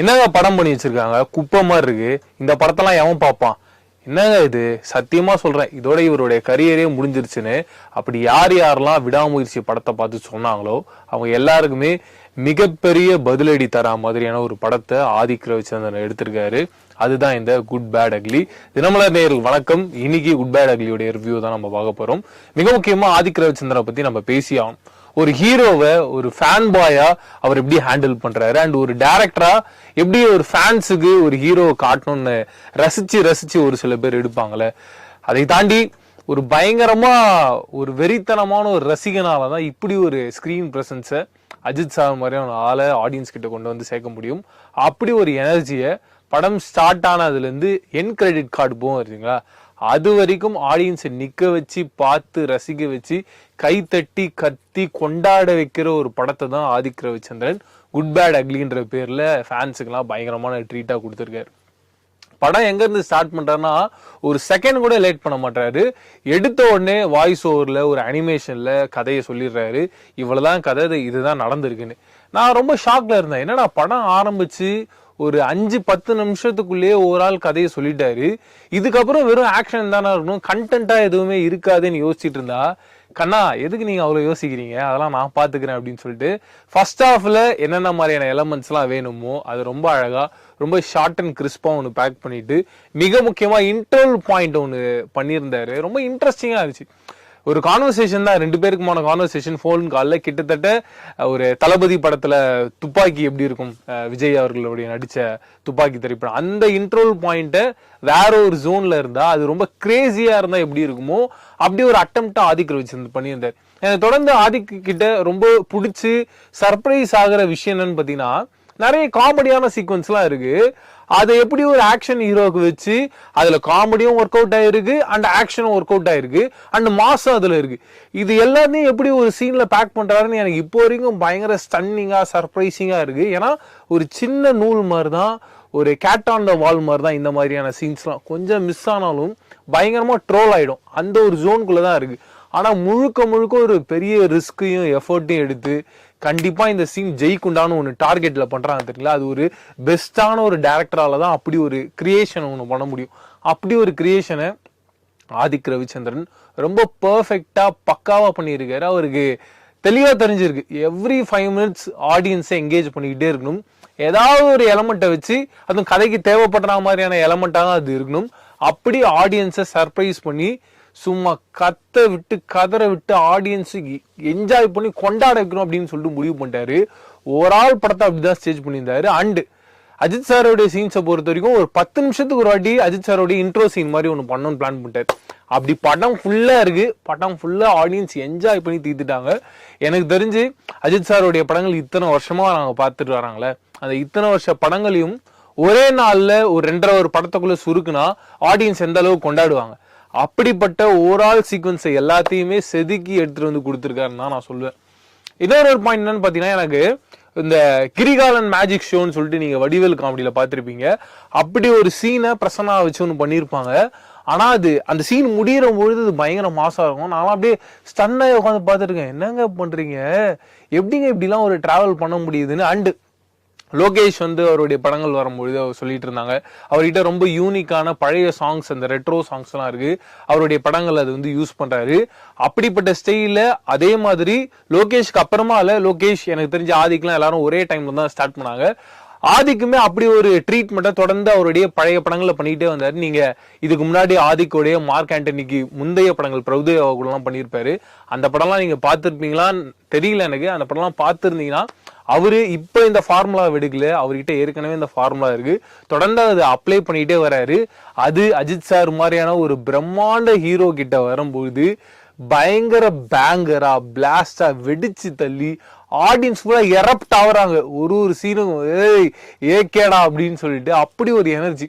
என்னங்க படம் பண்ணி வச்சிருக்காங்க? குப்பை மாதிரி இருக்கு. இந்த படத்தெல்லாம் எவன் பார்ப்பான்? என்னங்க இது? சத்தியமா சொல்றேன். இதோட இவருடைய கரியரே முடிஞ்சிருச்சுன்னு. அப்படி யார் யாரெல்லாம் விடாமுயற்சி படத்தை பார்த்து சொன்னாங்களோ அவங்க எல்லாருக்குமே மிகப்பெரிய பதிலடி தரா மாதிரியான ஒரு படத்தை ஆதிக் ரவிச்சந்திரன் எடுத்திருக்காரு. அதுதான் இந்த குட் பேட் அக்லி தினமலர் நேயர்கள் வணக்கம். இன்னைக்கு குட் பேட் அக்லியோட ரிவ்யூ தான் நம்ம பார்க்க போறோம். மிக முக்கியமா ஆதிக் ரவிச்சந்திரனை பத்தி நம்ம பேசி ஆகணும் ஒரு ஹீரோவை ஒரு ஃபேன் பாயா அவர் எப்படி ஹேண்டில் பண்றாரு? அண்ட் ஒரு டேரக்டரா எப்படி ஒரு ஃபேன்ஸுக்கு ஒரு ஹீரோவை காட்டணும்னு ரசிச்சு ரசிச்சு ஒரு சில பேர் எடுப்பாங்களே? அதை தாண்டி ஒரு பயங்கரமா ஒரு வெறித்தனமான ஒரு ரசிகனால தான் இப்படி ஒரு ஸ்கிரீன் பிரசன்ஸை அஜித் சார் மாதிரியான ஆளை ஆடியன்ஸ் கிட்ட கொண்டு வந்து சேர்க்க முடியும். அப்படி ஒரு எனர்ஜியை படம் ஸ்டார்ட் ஆனதுலேருந்து என் கிரெடிட் கார்டு போகும் இருக்குங்களா அது வரைக்கும் ஆடியன்ஸை நிற்க வச்சு பார்த்து ரசிக்க வச்சு கைத்தட்டி கத்தி கொண்டாட வைக்கிற ஒரு படத்தை தான் ஆதிக் ரவிச்சந்திரன். குட் பேட் அக்லின்ற பேரில் ஃபேன்ஸுக்கெல்லாம் பயங்கரமான ட்ரீட்டாக கொடுத்துருக்காரு. படம் எங்கேருந்து ஸ்டார்ட் பண்ணுறாருன்னா ஒரு செகண்ட் கூட லேட் பண்ண மாட்டாரு எடுத்த உடனே வாய்ஸ் ஓவரில் ஒரு அனிமேஷனில் கதையை சொல்லிடுறாரு. இவ்வளோதான் கதை இது- இதுதான் நடந்திருக்குன்னு. நான் ரொம்ப ஷாக்ல இருந்தேன். என்னடா படம் ஆரம்பிச்சு ஒரு அஞ்சு பத்து நிமிஷத்துக்குள்ளேயே ஒரு ஆள் கதையை சொல்லிட்டாரு. இதுக்கப்புறம் வெறும் ஆக்ஷன் தானே இருக்கணும். கண்டென்ட்டாக எதுவுமே இருக்காதுன்னு யோசிச்சுட்டு இருந்தா கண்ணா எதுக்கு நீங்கள் அவ்வளோ யோசிக்கிறீங்க? அதெல்லாம் நான் பார்த்துக்கிறேன் அப்படின்னு சொல்லிட்டு ஃபர்ஸ்ட் ஹாஃபில் என்னென்ன மாதிரியான எலமெண்ட்ஸ்லாம் வேணுமோ அது ரொம்ப அழகாக ரொம்ப ஷார்ட் அண்ட் கிறிஸ்பாக ஒன்று பேக் பண்ணிட்டு மிக முக்கியமாக இன்டர்வல் பாயிண்ட் ஒன்று பண்ணியிருந்தாரு. ரொம்ப இன்ட்ரெஸ்டிங்காக இருந்துச்சு. ஒரு கான்வர்சேஷன் தான். ரெண்டு பேருக்குமான கான்வர்சேஷன் ஃபோன் காலில் கிட்டத்தட்ட ஒரு தளபதி படத்தில் துப்பாக்கி எப்படி இருக்கும் விஜய் அவர்களுடைய நடித்த துப்பாக்கி திரைப்படம். அந்த இன்ட்ரோல் பாயிண்ட்டை வேற ஒரு ஜோனில் இருந்தால் அது ரொம்ப கிரேசியாக இருந்தால் எப்படி இருக்குமோ அப்படி ஒரு அட்டம்ப்டாக ஆதிக்க வச்சிருந்து பண்ணியிருந்தார். எனக்கு தொடர்ந்து ஆதிக்கு கிட்ட ரொம்ப பிடிச்சி சர்ப்ரைஸ் ஆகிற விஷயம் என்னன்னு பார்த்தீங்கன்னா நிறைய காமெடியான சீக்வன்ஸ்லாம் இருக்குது அதை எப்படி ஒரு ஆக்ஷன் ஹீரோக்கு வச்சு அதுல காமெடியும் ஒர்க் அவுட் ஆயிருக்கு அண்ட் ஆக்ஷனும் ஒர்க் அவுட் ஆயிருக்கு அண்ட் மாசம் அதுல இருக்கு. இது எல்லாத்தையும் எப்படி ஒரு சீன்ல பேக் பண்றாருன்னு எனக்கு இப்போ வரைக்கும் பயங்கர ஸ்டன்னிங்கா சர்ப்ரைசிங்கா இருக்கு. ஏன்னா ஒரு சின்ன நூல் மாதிரி தான் ஒரு கேட் ஆன் த வால் மாதிரி தான் இந்த மாதிரியான சீன்ஸ்லாம் கொஞ்சம் மிஸ் ஆனாலும் பயங்கரமா ட்ரோல் ஆயிடும். அந்த ஒரு ஜோனுக்குள்ள தான் இருக்கு. ஆனா முழுக்க முழுக்க ஒரு பெரிய ரிஸ்கையும் எஃபர்ட்டையும் எடுத்து கண்டிப்பா இந்த சீன் ஜெயிக்குண்டான ஒன்று டார்கெட்ல பண்றாங்க தெரியல அது ஒரு பெஸ்டான ஒரு டேரக்டரால தான் அப்படி ஒரு கிரியேஷன் ஒன்று பண்ண முடியும். அப்படி ஒரு கிரியேஷனை ஆதிக் ரவிச்சந்திரன் ரொம்ப பர்ஃபெக்டா பக்காவா பண்ணியிருக்காரு. அவருக்கு தெளிவாக தெரிஞ்சிருக்கு. எவ்ரி ஃபைவ் மினிட்ஸ் ஆடியன்ஸை என்கேஜ் பண்ணிக்கிட்டே இருக்கணும். ஏதாவது ஒரு எலமெண்ட்டை வச்சு அதுவும் கதைக்கு தேவைப்படுற மாதிரியான எலமெண்ட்டாக தான் அது இருக்கணும். அப்படி ஆடியன்ஸை சர்ப்ரைஸ் பண்ணி சும்மா கத்த விட்டு கதற விட்டு ஆடியன்ஸு என்ஜாய் பண்ணி கொண்டாட வைக்கணும் அப்படின்னு சொல்லிட்டு முடிவு பண்ணிட்டாரு. ஒரு ஆள் படத்தை அப்படிதான் ஸ்டேஜ் பண்ணியிருந்தாரு. அண்டு அஜித் சாரோடைய சீன்ஸை பொறுத்த வரைக்கும் ஒரு பத்து நிமிஷத்துக்கு ஒரு வாட்டி அஜித் சாரோடைய இன்ட்ரோ சீன் மாதிரி ஒன்று பண்ணணும்னு பிளான் பண்ணிட்டாரு. அப்படி படம் ஃபுல்லாக இருக்கு. படம் ஃபுல்லாக ஆடியன்ஸ் என்ஜாய் பண்ணி தீர்த்துட்டாங்க. எனக்கு தெரிஞ்சு அஜித் சாரோடைய படங்கள் இத்தனை வருஷமாக நாங்கள் பார்த்துட்டு வராங்களே. அந்த இத்தனை வருஷ படங்களையும் ஒரே நாளில் ஒரு ரெண்டரை ஒரு படத்துக்குள்ளே சுருக்குனா ஆடியன்ஸ் எந்த அளவுக்கு கொண்டாடுவாங்க? அப்படிப்பட்ட ஓவரால் சீக்வன்ஸை எல்லாத்தையுமே செதுக்கி எடுத்துட்டு வந்து கொடுத்துருக்காருன்னு தான் நான் சொல்லுவேன் இன்னொரு ஒரு பாயிண்ட் என்னன்னு பாத்தீங்கன்னா எனக்கு இந்த கிரிகாலன் மேஜிக் ஷோன்னு சொல்லிட்டு நீங்க வடிவேல் காமெடியில பார்த்துருப்பீங்க. அப்படி ஒரு சீனை பிரசன்னா வச்சு ஒன்று பண்ணியிருப்பாங்க. ஆனா அது அந்த சீன் முடியிற பொழுது அது பயங்கர மாசா இருக்கும். நான் அப்படியே ஸ்டன்னாக உட்காந்து பார்த்துருக்கேன் என்னங்க பண்றீங்க? எப்படிங்க இப்படிலாம் ஒரு டிராவல் பண்ண முடியுதுன்னு? அண்டு லோகேஷ் வந்து அவருடைய படங்கள் வரும்பொழுது அவர் சொல்லிட்டு இருந்தாங்க. அவர்கிட்ட ரொம்ப யூனிக்கான பழைய சாங்ஸ் அந்த ரெட்ரோ சாங்ஸ் எல்லாம் இருக்கு. அவருடைய படங்கள் அது வந்து யூஸ் பண்றாரு. அப்படிப்பட்ட ஸ்டைல அதே மாதிரி லோகேஷ்க்கு அப்புறமா இல்ல லோகேஷ் எனக்கு தெரிஞ்ச ஆதிக்கெல்லாம் எல்லாரும் ஒரே டைம்ல தான் ஸ்டார்ட் பண்ணாங்க. ஆதிக்குமே அப்படி ஒரு ட்ரீட்மெண்ட்டை தொடர்ந்து அவருடைய பழைய படங்களை பண்ணிக்கிட்டே வந்தார். நீங்க இதுக்கு முன்னாடி ஆதிக்கோடைய மார்க் ஆண்டனிக்கு முந்தைய படங்கள் பிரபுதேவா கூடலாம் பண்ணியிருப்பாரு. அந்த படம்லாம் நீங்க பார்த்துருப்பீங்களான்னு தெரியல எனக்கு. அந்த படம்லாம் பார்த்துருந்தீங்கன்னா அவர் இப்போ இந்த ஃபார்முலா எடுக்கல அவர்கிட்ட ஏற்கனவே இந்த ஃபார்முலா இருக்குது தொடர்ந்து அதை அப்ளை பண்ணிகிட்டே வராரு. அது அஜித் சார் மாதிரியான ஒரு பிரம்மாண்ட ஹீரோ கிட்ட வரும்போது பயங்கர பேங்கரா பிளாஸ்டா வெடிச்சு தள்ளி ஆடியன்ஸ் ஃபுல்லா எரப்ட் ஆகுறாங்க. ஒரு ஒரு சீனும் ஏய் ஏகேடா அப்படின்னு சொல்லிட்டு அப்படி ஒரு எனர்ஜி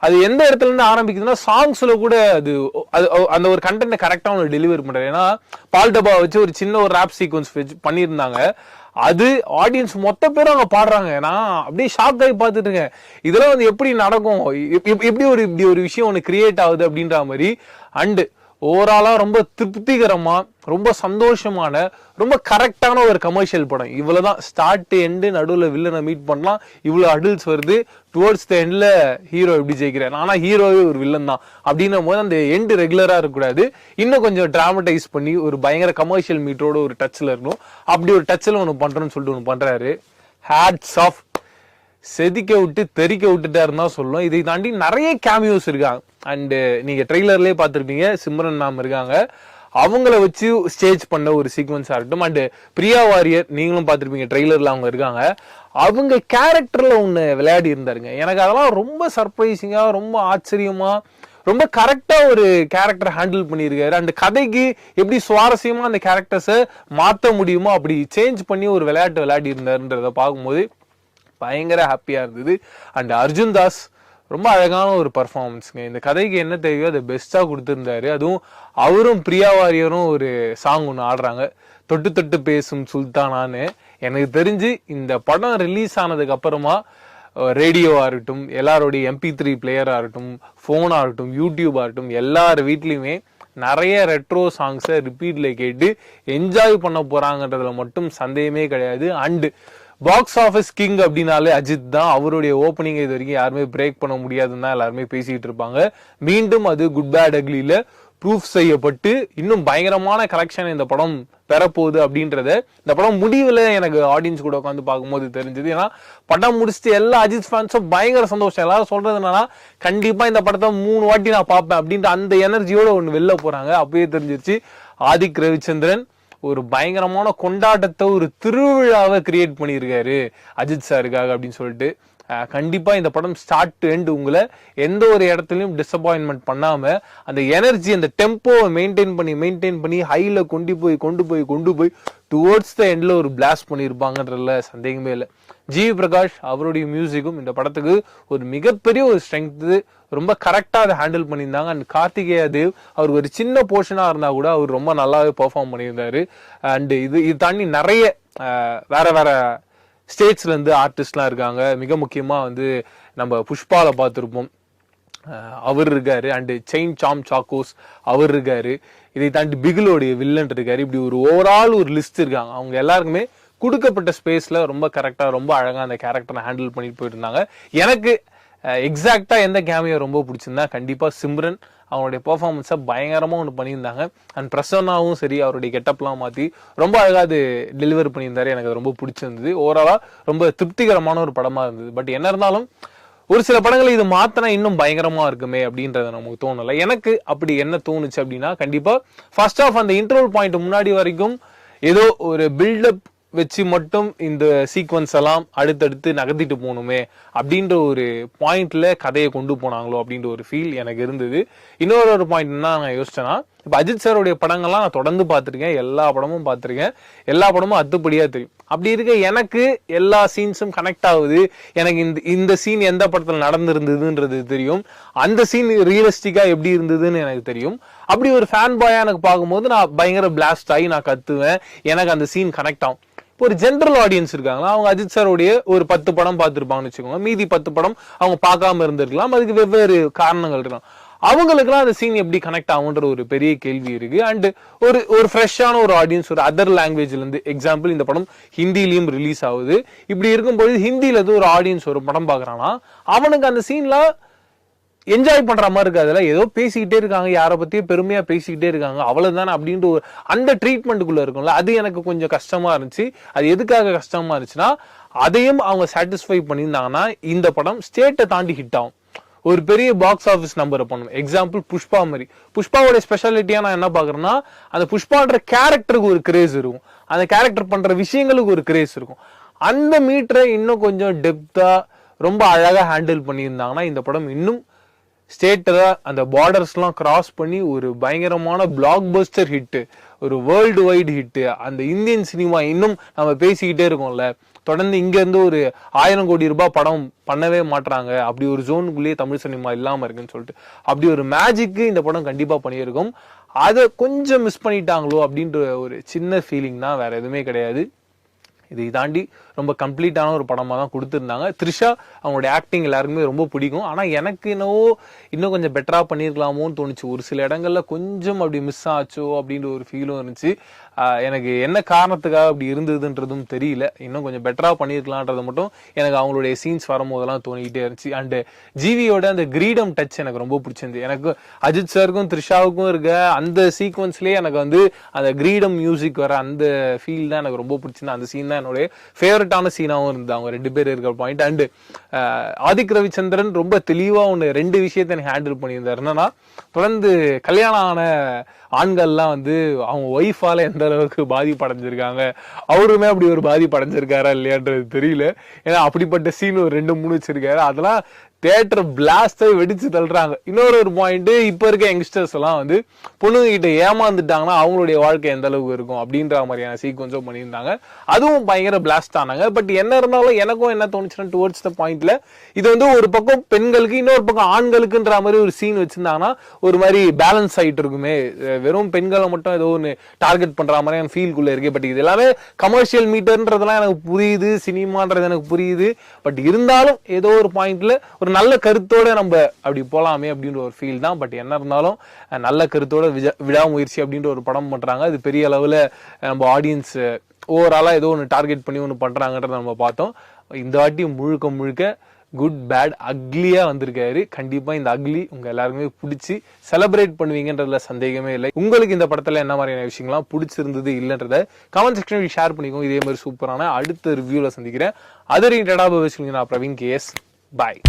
அது எந்த இடத்துல இருந்து ஆரம்பிக்குதுன்னா சாங்ஸ்ல கூட அது அது அந்த ஒரு கண்டென்ட் கரெக்டா ஒன்று டெலிவரி பண்றாரு ஏன்னா பால் டப்பா வச்சு ஒரு சின்ன ஒரு ரேப் சீக்வன்ஸ் வச்சு பண்ணியிருந்தாங்க. அது ஆடியன்ஸ் மொத்த பேரும் அவங்க பாடுறாங்க. நான் அப்படியே ஷாக் ஆகி பார்த்துட்டு இருக்கேன். இதெல்லாம் வந்து எப்படி நடக்கும்? எப்- எப்- எப்படி ஒரு இப்படி ஒரு விஷயம் ஒன்று கிரியேட் ஆகுது அப்படின்ற மாதிரி. அண்டு ஓவராலாக ரொம்ப திருப்திகரமாக ரொம்ப சந்தோஷமான ரொம்ப கரெக்டான ஒரு கமர்ஷியல் படம். இவ்வளோ தான் ஸ்டார்ட் எண்டு நடுவில் வில்லனை மீட் பண்ணலாம். இவ்வளோ அடல்ட்ஸ் வருது. டுவர்ட்ஸ் த எண்டில் ஹீரோ எப்படி ஜெயிக்கிறார்? ஆனால் ஹீரோவே ஒரு வில்லன் தான். அப்படின்னும் போது அந்த எண்டு ரெகுலராக இருக்கக்கூடாது. இன்னும் கொஞ்சம் ட்ராமடைஸ் பண்ணி ஒரு பயங்கர கமர்ஷியல் மீட்டரோட ஒரு டச்சில் இருக்கணும். அப்படி ஒரு டச்சில் ஒன்று பண்றேன்னு சொல்லிட்டு ஒன்று பண்ணுறாரு ஹேட்ஸ் ஆஃப் செதுக்க விட்டு தெறிக்க விட்டுட்டாருன்னு தான் சொல்லும் இதை தாண்டி நிறைய கேமியோஸ் இருக்காங்க. அண்டு நீங்கள் ட்ரெய்லர்லேயே பார்த்துருப்பீங்க சிம்ரன் மேம் இருக்காங்க. அவங்கள வச்சு ஸ்டேஜ் பண்ண ஒரு சீக்வன்ஸா இருக்கட்டும். அண்டு பிரியா வாரியர் நீங்களும் பார்த்துருப்பீங்க ட்ரெய்லரில் அவங்க இருக்காங்க. அவங்க கேரக்டரில் ஒன்று விளையாடி இருந்தாருங்க. எனக்கு அதெல்லாம் ரொம்ப சர்ப்ரைசிங்காக ரொம்ப ஆச்சரியமாக ரொம்ப கரெக்டாக ஒரு கேரக்டர் ஹேண்டில் பண்ணியிருக்காரு. அந்த கதைக்கு எப்படி சுவாரஸ்யமாக அந்த கேரக்டர்ஸை மாற்ற முடியுமோ அப்படி சேஞ்ச் பண்ணி ஒரு விளையாட்டு விளையாடி இருந்தாருன்றத பார்க்கும்போது பயங்கர ஹாப்பியாக இருந்தது. அண்ட் அர்ஜுன் தாஸ் ரொம்ப அழகான ஒரு பர்ஃபார்மன்ஸுங்க இந்த கதைக்கு என்ன தேவையோ அதை பெஸ்ட்டாக கொடுத்துருந்தாரு. அதுவும் அவரும் பிரியா வாரியரும் ஒரு சாங் ஒன்று ஆடுறாங்க. தொட்டு தொட்டு பேசும் சுல்தானான்னு. எனக்கு தெரிஞ்சு இந்த படம் ரிலீஸ் ஆனதுக்கு அப்புறமா ரேடியோவாக இருக்கட்டும் எல்லாரோடைய எம்பி த்ரீ பிளேயராக இருக்கட்டும் ஃபோனாக இருக்கட்டும் யூடியூபாக இருக்கட்டும் எல்லார் வீட்லேயுமே நிறைய ரெட்ரோ சாங்ஸை ரிப்பீட்டில் கேட்டு என்ஜாய் பண்ண போகிறாங்கன்றதுல மட்டும் சந்தேகமே கிடையாது. அண்டு பாக்ஸ் ஆஃபீஸ் கிங் அப்படின்னாலே அஜித் தான். அவருடைய ஓப்பனிங் இது வரைக்கும் யாருமே பிரேக் பண்ண முடியாதுன்னு தான் எல்லாருமே பேசிட்டு இருப்பாங்க. மீண்டும் அது குட் பேட் அக்லியில ப்ரூஃப் செய்யப்பட்டு இன்னும் பயங்கரமான கலெக்ஷன் இந்த படம் பெறப்போகுது அப்படின்றத இந்த படம் முடிவில் எனக்கு ஆடியன்ஸ் கூட உட்காந்து பார்க்கும்போது தெரிஞ்சது. ஏன்னா படம் முடிச்சுட்டு எல்லா அஜித் ஃபேன்ஸும் பயங்கர சந்தோஷம். எல்லாரும் சொல்றது என்னன்னா கண்டிப்பா இந்த படத்தை மூணு வாட்டி நான் பார்ப்பேன் அப்படின்ற அந்த எனர்ஜியோட ஒன்று வெளில போறாங்க. அப்பயே தெரிஞ்சிருச்சு. ஆதிக் ரவிச்சந்திரன் ஒரு பயங்கரமான கொண்டாட்டத்தை ஒரு திருவிழாவை கிரியேட் பண்ணியிருக்காரு அஜித் சாருக்காக அப்படின்னு சொல்லிட்டு. கண்டிப்பாக இந்த படம் ஸ்டார்ட் டு எண்ட் உங்களை எந்த ஒரு இடத்துலையும் டிசப்பாயின்மெண்ட் பண்ணாமல் அந்த எனர்ஜி அந்த டெம்போவை மெயின்டைன் பண்ணி மெயின்டைன் பண்ணி ஹையில் கொண்டு போய் கொண்டு போய் கொண்டு போய் டுவோர்ட்ஸ் த எண்டில் ஒரு பிளாஸ்ட் பண்ணியிருப்பாங்கன்றதுல சந்தேகமே இல்லை. ஜி பிரகாஷ் அவருடைய மியூசிக்கும் இந்த படத்துக்கு ஒரு மிகப்பெரிய ஒரு ஸ்ட்ரென்த்து ரொம்ப கரெக்டாக அதை ஹேண்டில் பண்ணியிருந்தாங்க. அண்ட் கார்த்திகேயா தேவ் அவர் ஒரு சின்ன போர்ஷனாக இருந்தால் கூட அவர் ரொம்ப நல்லாவே பெர்ஃபார்ம் பண்ணியிருந்தாரு. அண்டு இது இது தாண்டி நிறைய வேற வேற ஸ்டேட்ஸ்லேருந்து ஆர்டிஸ்ட்லாம் இருக்காங்க. மிக முக்கியமாக வந்து நம்ம புஷ்பால பார்த்துருப்போம். அவர் இருக்காரு. அண்டு செயின் சாம் சாக்கோஸ் அவர் இருக்காரு. இதை தாண்டி பிகிலோடைய வில்லன் இருக்காரு. இப்படி ஒரு ஓவரால் ஒரு லிஸ்ட் இருக்காங்க. அவங்க எல்லாருக்குமே கொடுக்கப்பட்ட ஸ்பேஸில் ரொம்ப கரெக்டாக ரொம்ப அழகாக அந்த கேரக்டரை ஹேண்டில் பண்ணிட்டு போயிருந்தாங்க. எனக்கு எக்ஸாக்டாக எந்த கேமியோ ரொம்ப பிடிச்சிருந்தா கண்டிப்பாக சிம்ரன் அவங்களுடைய பெர்ஃபார்மன்ஸை பயங்கரமாக ஒன்று பண்ணியிருந்தாங்க. அண்ட் பிரசன்னாவும் சரி அவருடைய கெட்டப்லாம் மாற்றி ரொம்ப அழகாக அது டெலிவர் பண்ணியிருந்தாரு. எனக்கு அது ரொம்ப பிடிச்சிருந்தது. ஓவராலாக ரொம்ப திருப்திகரமான ஒரு படமாக இருந்தது. பட் என்ன இருந்தாலும் ஒரு சில படங்களை இது மாத்தினா இன்னும் பயங்கரமா இருக்குமே அப்படின்றத நமக்கு தோணல. எனக்கு அப்படி என்ன தோணுச்சு அப்படின்னா கண்டிப்பா ஃபர்ஸ்ட் ஆஃப் அந்த இன்டர்வல் பாயிண்ட் முன்னாடி வரைக்கும் ஏதோ ஒரு பில்டப் வச்சு மட்டும் இந்த சீக்வன்ஸ் எல்லாம் அடுத்தடுத்து நகர்த்திட்டு போகணுமே அப்படின்ற ஒரு பாயிண்ட்ல கதையை கொண்டு போனாங்களோ அப்படின்ற ஒரு ஃபீல் எனக்கு இருந்தது. இன்னொரு ஒரு பாயிண்ட் என்ன நான் யோசிச்சேன்னா இப்போ அஜித் சாருடைய படங்கள்லாம் நான் தொடர்ந்து பார்த்துருக்கேன். எல்லா படமும் பார்த்துருக்கேன். எல்லா படமும் அத்துப்படியாக தெரியும். அப்படி இருக்க எனக்கு எல்லா சீன்ஸும் கனெக்ட் ஆகுது. எனக்கு இந்த இந்த சீன் எந்த படத்தில் நடந்திருந்ததுன்றது தெரியும். அந்த சீன் ரியலிஸ்டிக்காக எப்படி இருந்ததுன்னு எனக்கு தெரியும். அப்படி ஒரு ஃபேன் பாயாக எனக்கு பார்க்கும்போது நான் பயங்கர பிளாஸ்ட் ஆகி நான் கத்துவேன். எனக்கு அந்த சீன் கனெக்ட் ஆகும். இப்போ ஒரு ஜென்ரல் ஆடியன்ஸ் இருக்காங்களா? அவங்க அஜித் சாரோடைய ஒரு பத்து படம் பார்த்துருப்பாங்கன்னு வச்சுக்கோங்க. மீதி பத்து படம் அவங்க பார்க்காம இருந்திருக்கலாம். அதுக்கு வெவ்வேறு காரணங்கள் இருக்கலாம். அவங்களுக்குலாம் அந்த சீன் எப்படி கனெக்ட் ஆகுன்ற ஒரு பெரிய கேள்வி இருக்கு. அண்ட் ஒரு ஒரு ஃப்ரெஷ்ஷான ஒரு ஆடியன்ஸ் ஒரு அதர் லாங்குவேஜ்ல இருந்து எக்ஸாம்பிள் இந்த படம் ஹிந்திலையும் ரிலீஸ் ஆகுது. இப்படி இருக்கும்போது ஹிந்தியில இருந்து ஒரு ஆடியன்ஸ் ஒரு படம் பார்க்கறான்னா அவனுக்கு அந்த சீன்லாம் என்ஜாய் பண்ற மாதிரி இருக்காதுல ஏதோ பேசிக்கிட்டே இருக்காங்க. யாரை பத்தியும் பெருமையா பேசிக்கிட்டே இருக்காங்க. அவ்வளவுதானே அப்படின்ற ஒரு அந்த ட்ரீட்மெண்ட்டுக்குள்ள இருக்கும்ல அது எனக்கு கொஞ்சம் கஷ்டமா இருந்துச்சு. அது எதுக்காக கஷ்டமா இருந்துச்சுன்னா அதையும் அவங்க சாட்டிஸ்ஃபை பண்ணியிருந்தாங்கன்னா இந்த படம் ஸ்டேட்டை தாண்டி ஹிட் ஆகும். ஒரு பெரிய பாக்ஸ் ஆஃபீஸ் நம்பரை பண்ணணும் எக்ஸாம்பிள் புஷ்பா மாதிரி. புஷ்பாவோட ஸ்பெஷாலிட்டியாக நான் என்ன பார்க்குறேன்னா அந்த புஷ்பான்ற கேரக்டருக்கு ஒரு கிரேஸ் இருக்கும். அந்த கேரக்டர் பண்ணுற விஷயங்களுக்கு ஒரு கிரேஸ் இருக்கும். அந்த மீட்டரை இன்னும் கொஞ்சம் டெப்த்தாக ரொம்ப அழகாக ஹேண்டில் பண்ணியிருந்தாங்கன்னா இந்த படம் இன்னும் ஸ்டேட்டில் அந்த பார்டர்ஸ்லாம் கிராஸ் பண்ணி ஒரு பயங்கரமான பிளாக் பஸ்டர் ஹிட்டு ஒரு வேர்ல்டு வைடு ஹிட்டு அந்த இந்தியன் சினிமா இன்னும் நம்ம பேசிக்கிட்டே இருக்கோம்ல. தொடர்ந்து இங்கேருந்து ஒரு ஆயிரம் கோடி ரூபாய் படம் பண்ணவே மாட்றாங்க. அப்படி ஒரு ஜோனுக்குள்ளேயே தமிழ் சினிமா இல்லாமல் இருக்குன்னு சொல்லிட்டு. அப்படி ஒரு மேஜிக்கு இந்த படம் கண்டிப்பாக பண்ணியிருக்கும். அதை கொஞ்சம் மிஸ் பண்ணிட்டாங்களோ அப்படின்ற ஒரு சின்ன ஃபீலிங் தான் வேற எதுவுமே கிடையாது. இதை தாண்டி ரொம்ப கம்ப்ளீட்டான ஒரு படமாக தான் கொடுத்துருந்தாங்க. த்ரிஷா அவங்களுடைய ஆக்டிங் எல்லாருக்குமே ரொம்ப பிடிக்கும். ஆனால் எனக்கு என்னவோ இன்னும் கொஞ்சம் பெட்டராக பண்ணியிருக்கலாமோன்னு தோணுச்சு. ஒரு சில இடங்களில் கொஞ்சம் அப்படி மிஸ் ஆச்சோ அப்படின்ற ஒரு ஃபீலும் இருந்துச்சு. எனக்கு என்ன காரணத்துக்காக அப்படி இருந்ததுன்றதும் தெரியல. இன்னும் கொஞ்சம் பெட்டராக பண்ணியிருக்கலான்றது மட்டும் எனக்கு அவங்களுடைய சீன்ஸ் வரும்போதெல்லாம் தோணிக்கிட்டே இருந்துச்சு. அண்டு ஜிவியோட அந்த கிரீடம் டச் எனக்கு ரொம்ப பிடிச்சிருந்து எனக்கு அஜித் சாருக்கும் த்ரிஷாவுக்கும் இருக்க அந்த சீக்வன்ஸ்லேயே எனக்கு வந்து அந்த கிரீடம் மியூசிக் வர அந்த ஃபீல் தான் எனக்கு ரொம்ப பிடிச்சிருந்து அந்த சீன் தான் என்னுடைய ஃபேவரட்டான சீனாகவும் இருந்தது. அவங்க ரெண்டு பேர் இருக்கிற பாயிண்ட் அண்டு ஆதிக் ரவிச்சந்திரன் ரொம்ப தெளிவாக ஒன்று ரெண்டு விஷயத்தை எனக்கு ஹேண்டில் பண்ணியிருந்தார். என்னன்னா தொடர்ந்து கல்யாணம் ஆன ஆண்கள்லாம் வந்து அவங்க ஒய்ஃபால எந்த அளவுக்கு பாதிப்படைஞ்சிருக்காங்க அவருமே அப்படி ஒரு பாதிப்படைஞ்சிருக்காரா இல்லையான்றது தெரியல. ஏன்னா அப்படிப்பட்ட சீன் ஒரு ரெண்டு மூணு வச்சிருக்காரு. அதெல்லாம் தேட்டர் பிளாஸ்டை வெடிச்சு தள்ளுறாங்க. இன்னொரு ஒரு பாயிண்ட் இப்ப இருக்க யங்ஸ்டர்ஸ் எல்லாம் வந்து பொண்ணுங்க கிட்ட ஏமாந்துட்டாங்கன்னா அவங்களுடைய வாழ்க்கை எந்த அளவுக்கு இருக்கும் அப்படின்ற மாதிரியான சீக்வன்ஸும் பண்ணியிருந்தாங்க. அதுவும் பயங்கர பிளாஸ்ட் ஆனாங்க. பட் என்ன இருந்தாலும் எனக்கும் என்ன தோணுச்சுன்னா டுவர்ட்ஸ் த பாயிண்ட்ல இது வந்து ஒரு பக்கம் பெண்களுக்கு இன்னொரு பக்கம் ஆண்களுக்குன்ற மாதிரி ஒரு சீன் வச்சிருந்தாங்கன்னா ஒரு மாதிரி பேலன்ஸ் ஆயிட்டு இருக்குமே. வெறும் பெண்களை மட்டும் ஏதோ ஒன்று டார்கெட் பண்ற மாதிரியான ஃபீல்குள்ள இருக்கு. பட் இது எல்லாமே கமர்ஷியல் மீட்டர்ன்றதெல்லாம் எனக்கு புரியுது. சினிமான்றது எனக்கு புரியுது. பட் இருந்தாலும் ஏதோ ஒரு பாயிண்ட்ல ஒரு நல்ல கருத்தோட நம்ம அப்படி போகலாமே அப்படின்ற ஒரு ஃபீல் தான். பட் என்ன இருந்தாலும் நல்ல கருத்தோட விஜ- விடாமுயற்சி அப்படின்ற ஒரு படம் பண்ணுறாங்க அது பெரிய அளவில் நம்ம ஆடியன்ஸ் ஓவராலாக ஏதோ ஒன்று டார்கெட் பண்ணி ஒன்று பண்ணுறாங்கன்றத நம்ம பார்த்தோம். இந்த வாட்டி முழுக்க முழுக்க குட் பேட் அக்லியாக வந்திருக்காரு. கண்டிப்பாக இந்த அக்லி உங்கள் எல்லாருக்குமே பிடிச்சி செலிப்ரேட் பண்ணுவீங்கன்றதுல சந்தேகமே இல்லை. உங்களுக்கு இந்த படத்தில் என்ன மாதிரியான விஷயங்கள்லாம் பிடிச்சிருந்தது இல்லைன்றத கமெண்ட் செக்ஷனில் ஷேர் பண்ணிக்கோங்க. இதே மாதிரி சூப்பரான அடுத்த ரிவ்யூவில் சந்திக்கிறேன். அது ரிலேட்டடாக நான் பிரவீன் கேஎஸ் பாய்